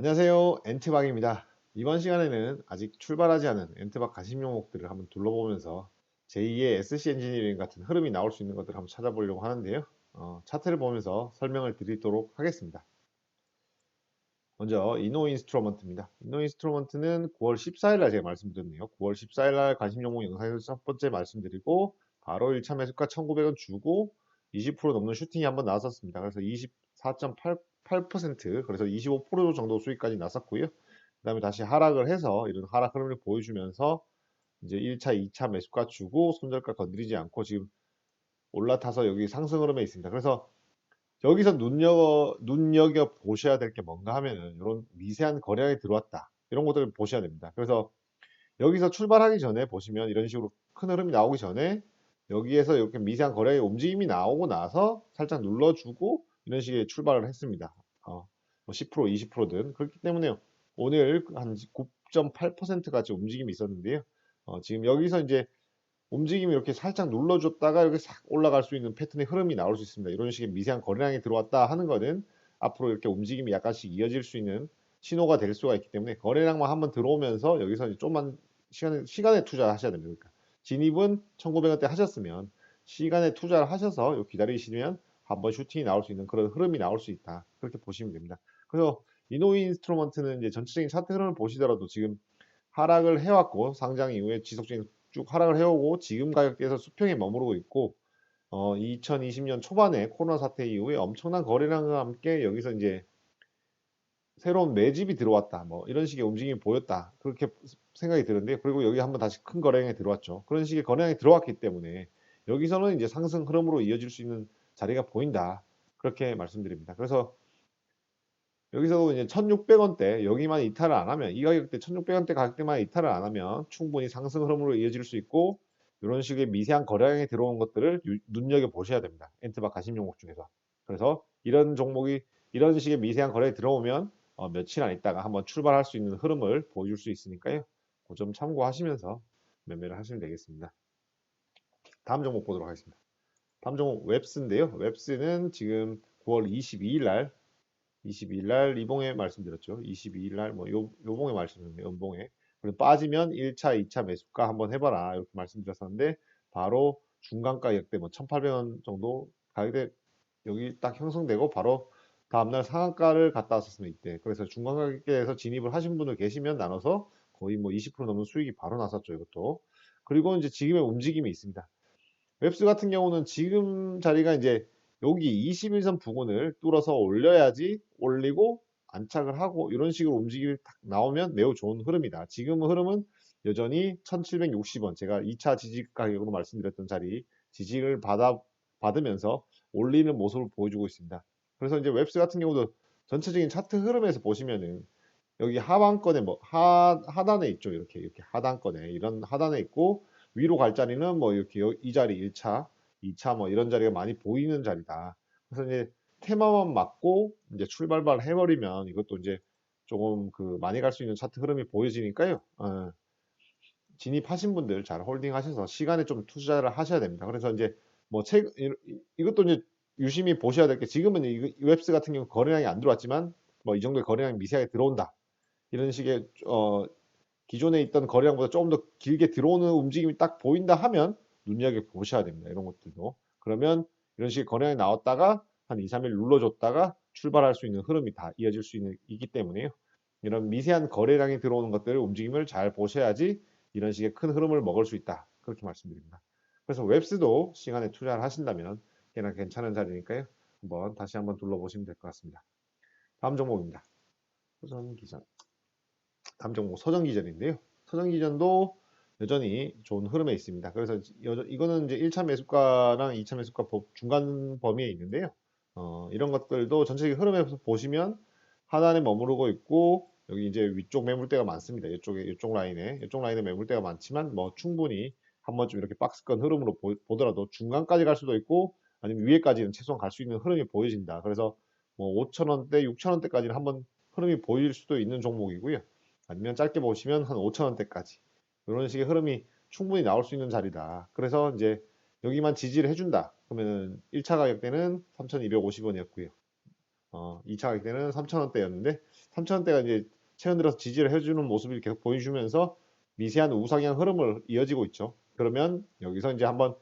안녕하세요. 엔트박입니다. 이번 시간에는 아직 출발하지 않은 엔트박 가심 종목들을 한번 둘러보면서 제2의 SC 엔지니어링 같은 흐름이 나올 수 있는 것들을 한번 찾아보려고 하는데요. 어, 차트를 보면서 설명을 드리도록 하겠습니다. 먼저 이노 인스트루먼트입니다. 이노 인스트루먼트는 9월 14일 날 제가 말씀드렸네요. 9월 14일 날 가심 종목 영상에서 첫 번째 말씀드리고 바로 1차 매수가 1,900원 주고 20% 넘는 슈팅이 한번 나왔었습니다. 그래서 24.8 8% 그래서 25% 정도 수익까지 났었고요. 그 다음에 다시 하락을 해서 이런 하락 흐름을 보여주면서 이제 1차, 2차 매수가 주고 손절가 건드리지 않고 지금 올라타서 여기 상승 흐름에 있습니다. 그래서 여기서 눈여겨, 눈여겨 보셔야 될 게 뭔가 하면은 이런 미세한 거래량이 들어왔다. 이런 것들을 보셔야 됩니다. 그래서 여기서 출발하기 전에 보시면 이런 식으로 큰 흐름이 나오기 전에 여기에서 이렇게 미세한 거래의 움직임이 나오고 나서 살짝 눌러주고 이런 식의 출발을 했습니다. 어, 뭐 10% 20%든 그렇기 때문에 오늘 한 9.8%까지 움직임이 있었는데요. 어, 지금 여기서 이제 움직임이 이렇게 살짝 눌러줬다가 이렇게 싹 올라갈 수 있는 패턴의 흐름이 나올 수 있습니다. 이런 식의 미세한 거래량이 들어왔다 하는 거는 앞으로 이렇게 움직임이 약간씩 이어질 수 있는 신호가 될 수가 있기 때문에 거래량만 한번 들어오면서 여기서 좀만 시간에, 시간에 투자하셔야 됩니다. 그러니까 진입은 1900원대 하셨으면 시간에 투자를 하셔서 기다리시면 한번 슈팅이 나올 수 있는 그런 흐름이 나올 수 있다. 그렇게 보시면 됩니다. 그래서 이노이 인스트루먼트는 이제 전체적인 차트 흐름을 보시더라도 지금 하락을 해왔고 상장 이후에 지속적인 쭉 하락을 해오고 지금 가격대에서 수평에 머무르고 있고 어, 2020년 초반에 코로나 사태 이후에 엄청난 거래량과 함께 여기서 이제 새로운 매집이 들어왔다. 뭐 이런 식의 움직임이 보였다. 그렇게 생각이 드는데 그리고 여기 한번 다시 큰 거래량이 들어왔죠. 그런 식의 거래량이 들어왔기 때문에 여기서는 이제 상승 흐름으로 이어질 수 있는 자리가 보인다. 그렇게 말씀드립니다. 그래서 여기서도 이제 1600원대 여기만 이탈을 안 하면 이 가격대 1600원대 가격대만 이탈을 안 하면 충분히 상승 흐름으로 이어질 수 있고 이런 식의 미세한 거래량이 들어온 것들을 눈여겨 보셔야 됩니다. 엔트박 가심 종목 중에서. 그래서 이런 종목이 이런 식의 미세한 거래에 들어오면 어, 며칠 안 있다가 한번 출발할 수 있는 흐름을 보여줄 수 있으니까요. 그 점 참고하시면서 매매를 하시면 되겠습니다. 다음 종목 보도록 하겠습니다. 다음 종목 웹스인데요. 웹스는 지금 9월 22일 날 22일 날 이봉에 말씀드렸죠. 22일 날뭐 요봉에 말씀드렸네요. 연봉에. 그리고 빠지면 1차, 2차 매수가 한번 해봐라. 이렇게 말씀드렸었는데 바로 중간가 역대 뭐 1,800원 정도 가격대 여기 딱 형성되고 바로 다음날 상한가를 갔다 왔었으면 이때. 그래서 중간 가격대에서 진입을 하신 분들 계시면 나눠서 거의 뭐 20% 넘는 수익이 바로 났었죠. 이것도. 그리고 이제 지금의 움직임이 있습니다. 웹스 같은 경우는 지금 자리가 이제 여기 21선 부근을 뚫어서 올려야지 올리고 안착을 하고 이런 식으로 움직임이 딱 나오면 매우 좋은 흐름이다. 지금 흐름은 여전히 1760원 제가 2차 지지 가격으로 말씀드렸던 자리 지지를 받아 받으면서 올리는 모습을 보여주고 있습니다. 그래서 이제 웹스 같은 경우도 전체적인 차트 흐름에서 보시면은 여기 하반권에 뭐 하, 하단에 있죠. 이렇게 이렇게 하단권에 이런 하단에 있고 위로 갈 자리는 뭐 이렇게 이 자리 1차, 2차 뭐 이런 자리가 많이 보이는 자리다. 그래서 이제 테마만 맞고 이제 출발발 해버리면 이것도 이제 조금 그 많이 갈 수 있는 차트 흐름이 보여지니까요. 어, 진입하신 분들 잘 홀딩 하셔서 시간에 좀 투자를 하셔야 됩니다. 그래서 이제 뭐 책, 이것도 이제 유심히 보셔야 될 게 지금은 이 웹스 같은 경우 거래량이 안 들어왔지만 뭐 이 정도의 거래량이 미세하게 들어온다. 이런 식의 어, 기존에 있던 거래량보다 조금 더 길게 들어오는 움직임이 딱 보인다 하면 눈여겨 보셔야 됩니다. 이런 것들도. 그러면 이런 식의 거래량이 나왔다가 한 2, 3일 눌러줬다가 출발할 수 있는 흐름이 다 이어질 수 있는, 있기 때문에요. 이런 미세한 거래량이 들어오는 것들 움직임을 잘 보셔야지 이런 식의 큰 흐름을 먹을 수 있다. 그렇게 말씀드립니다. 그래서 웹스도 시간에 투자를 하신다면 꽤나 괜찮은 자리니까요. 한번 다시 한번 둘러보시면 될 것 같습니다. 다음 종목입니다. 소전 기전. 다음 종목 서정기전인데요. 서정기전도 여전히 좋은 흐름에 있습니다. 그래서 여전, 이거는 이제 1차 매수가랑 2차 매수가 중간 범위에 있는데요. 어, 이런 것들도 전체적인 흐름에서 보시면 하단에 머무르고 있고 여기 이제 위쪽 매물대가 많습니다. 이쪽에 이쪽 라인에 이쪽 라인에 매물대가 많지만 뭐 충분히 한 번쯤 이렇게 박스권 흐름으로 보, 더라도 중간까지 갈 수도 있고 아니면 위에까지는 최소한 갈 수 있는 흐름이 보여진다. 그래서 뭐 5천 원대, 6천 원대까지는 한번 흐름이 보일 수도 있는 종목이고요. 아니면 짧게 보시면 한 5천원대까지 이런 식의 흐름이 충분히 나올 수 있는 자리다. 그래서 이제 여기만 지지를 해준다. 그러면 1차 가격대는 3,250원이었고요. 어, 2차 가격 때는 3,000원대였는데 3,000원대가 이제 최근 들어서 지지를 해주는 모습을 계속 보여주면서 미세한 우상향 흐름을 이어지고 있죠. 그러면 여기서 이제 한번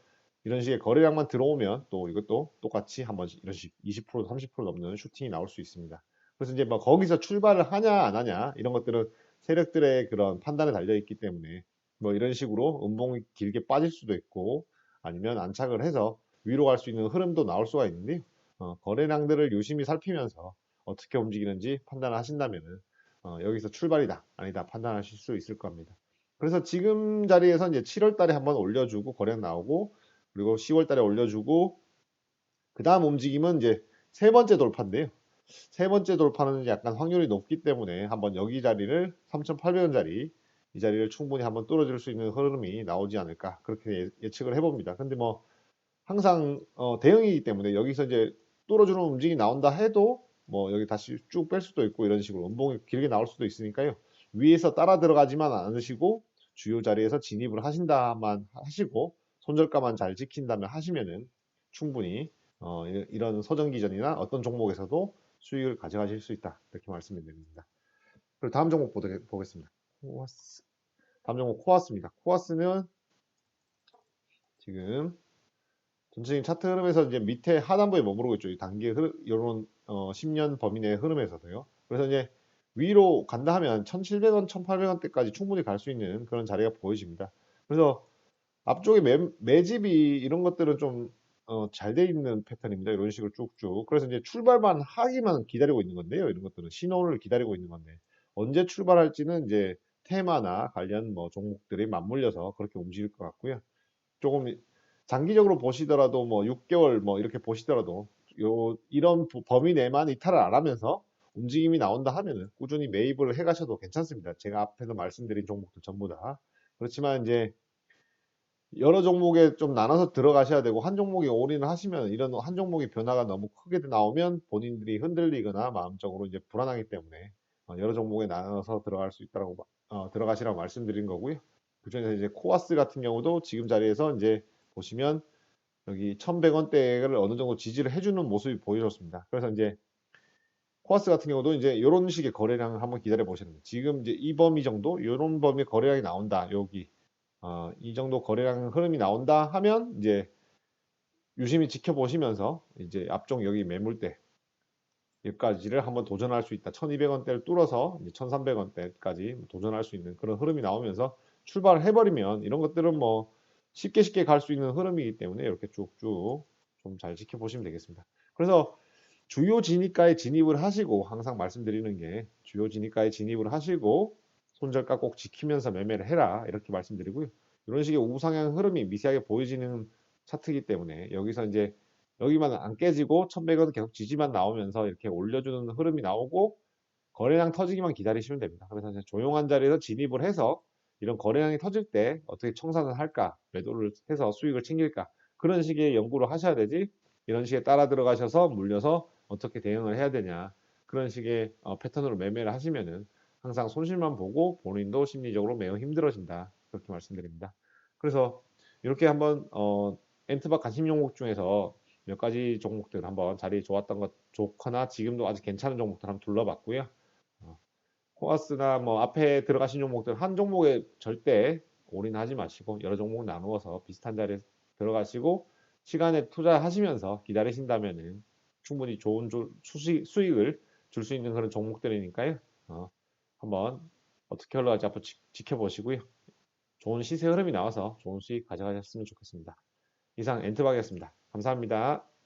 이런 식의 거래량만 들어오면 또 이것도 똑같이 한번 이런 식 20% 30% 넘는 슈팅이 나올 수 있습니다. 그래서 이제 뭐 거기서 출발을 하냐 안 하냐 이런 것들은 세력들의 그런 판단에 달려 있기 때문에 뭐 이런 식으로 음봉이 길게 빠질 수도 있고 아니면 안착을 해서 위로 갈 수 있는 흐름도 나올 수가 있는데요. 어, 거래량들을 유심히 살피면서 어떻게 움직이는지 판단을 하신다면은 어, 여기서 출발이다 아니다 판단하실 수 있을 겁니다. 그래서 지금 자리에서 이제 7월 달에 한번 올려주고 거래량 나오고 그리고 10월 달에 올려주고 그 다음 움직임은 이제 세 번째 돌파인데요. 세 번째 돌파는 약간 확률이 높기 때문에 한번 여기 자리를 3,800원 자리 이 자리를 충분히 한번 뚫어줄 수 있는 흐름이 나오지 않을까 그렇게 예- 예측을 해봅니다. 근데 뭐 항상 어, 대형이기 때문에 여기서 이제 뚫어주는 움직임이 나온다 해도 뭐 여기 다시 쭉 뺄 수도 있고 이런 식으로 음봉이 길게 나올 수도 있으니까요. 위에서 따라 들어가지만 않으시고 주요 자리에서 진입을 하신다만 하시고 손절가만 잘 지킨다면 하시면은 충분히 어, 이- 이런 서정 기전이나 어떤 종목에서도 수익을 가져가실 수 있다 이렇게 말씀을 드립니다. 그리고 다음 종목 보겠습니다. 코아스. 다음 종목 코아스입니다. 코아스는 지금 전체적인 차트 흐름에서 이제 밑에 하단부에 머무르고 있죠. 이 단계 흐름, 이런 어, 10년 범위 내 흐름에서도요. 그래서 이제 위로 간다 하면 1,700원, 1,800원대까지 충분히 갈 수 있는 그런 자리가 보여집니다. 그래서 앞쪽에 매, 매집이 이런 것들은 좀 어, 잘 돼 있는 패턴입니다. 이런 식으로 쭉쭉. 그래서 이제 출발만 하기만 기다리고 있는 건데요. 이런 것들은 신호를 기다리고 있는 건데 언제 출발할지는 이제 테마나 관련 뭐 종목들이 맞물려서 그렇게 움직일 것 같고요. 조금 장기적으로 보시더라도 뭐 6개월 뭐 이렇게 보시더라도 요 이런 부- 범위 내만 이탈을 안 하면서 움직임이 나온다 하면은 꾸준히 매입을 해 가셔도 괜찮습니다. 제가 앞에서 말씀드린 종목들 전부 다. 그렇지만 이제 여러 종목에 좀 나눠서 들어가셔야 되고 한 종목에 올인을 하시면 이런 한 종목의 변화가 너무 크게 나오면 본인들이 흔들리거나 마음적으로 이제 불안하기 때문에 어, 여러 종목에 나눠서 들어갈 수 있다라고 마- 어, 들어가시라고 말씀드린 거고요. 그중에서 이제 코아스 같은 경우도 지금 자리에서 이제 보시면 여기 1100원대를 어느 정도 지지를 해주는 모습이 보여졌습니다. 그래서 이제 코아스 같은 경우도 이제 이런 식의 거래량을 한번 기다려 보시는. 지금 이제 이 범위 정도, 이런 범위 거래량이 나온다. 여기 어, 이 정도 거래량 흐름이 나온다 하면 이제 유심히 지켜보시면서 이제 앞쪽 여기 매물대 여기까지를 한번 도전할 수 있다. 1200원대를 뚫어서 이제 1300원대까지 도전할 수 있는 그런 흐름이 나오면서 출발을 해버리면 이런 것들은 뭐 쉽게 쉽게 갈 수 있는 흐름이기 때문에 이렇게 쭉쭉 좀 잘 지켜보시면 되겠습니다. 그래서 주요 진입가에 진입을 하시고 항상 말씀드리는 게 주요 진입가에 진입을 하시고 손절가 꼭 지키면서 매매를 해라 이렇게 말씀드리고요. 이런 식의 우상향 흐름이 미세하게 보여지는 차트이기 때문에 여기서 이제 여기만 안 깨지고 1100원 계속 지지만 나오면서 이렇게 올려주는 흐름이 나오고 거래량 터지기만 기다리시면 됩니다. 그래서 이제 조용한 자리에서 진입을 해서 이런 거래량이 터질 때 어떻게 청산을 할까 매도를 해서 수익을 챙길까 그런 식의 연구를 하셔야 되지 이런 식에 따라 들어가셔서 물려서 어떻게 대응을 해야 되냐 그런 식의 어, 패턴으로 매매를 하시면은 항상 손실만 보고 본인도 심리적으로 매우 힘들어진다 그렇게 말씀드립니다. 그래서 이렇게 한번 어, 엔트박 관심 종목 중에서 몇 가지 종목들 한번 자리 좋았던 것 좋거나 지금도 아직 괜찮은 종목들 한번 둘러봤고요. 어, 코아스나 뭐 앞에 들어가신 종목들 한 종목에 절대 올인하지 마시고 여러 종목 나누어서 비슷한 자리에 들어가시고 시간에 투자하시면서 기다리신다면은 충분히 좋은 조- 수익, 수익을 줄 수 있는 그런 종목들이니까요. 어, 한번 어떻게 흘러갈지 한번 지, 지켜보시고요. 좋은 시세 흐름이 나와서 좋은 수익 가져가셨으면 좋겠습니다. 이상 엔트박이었습니다. 감사합니다.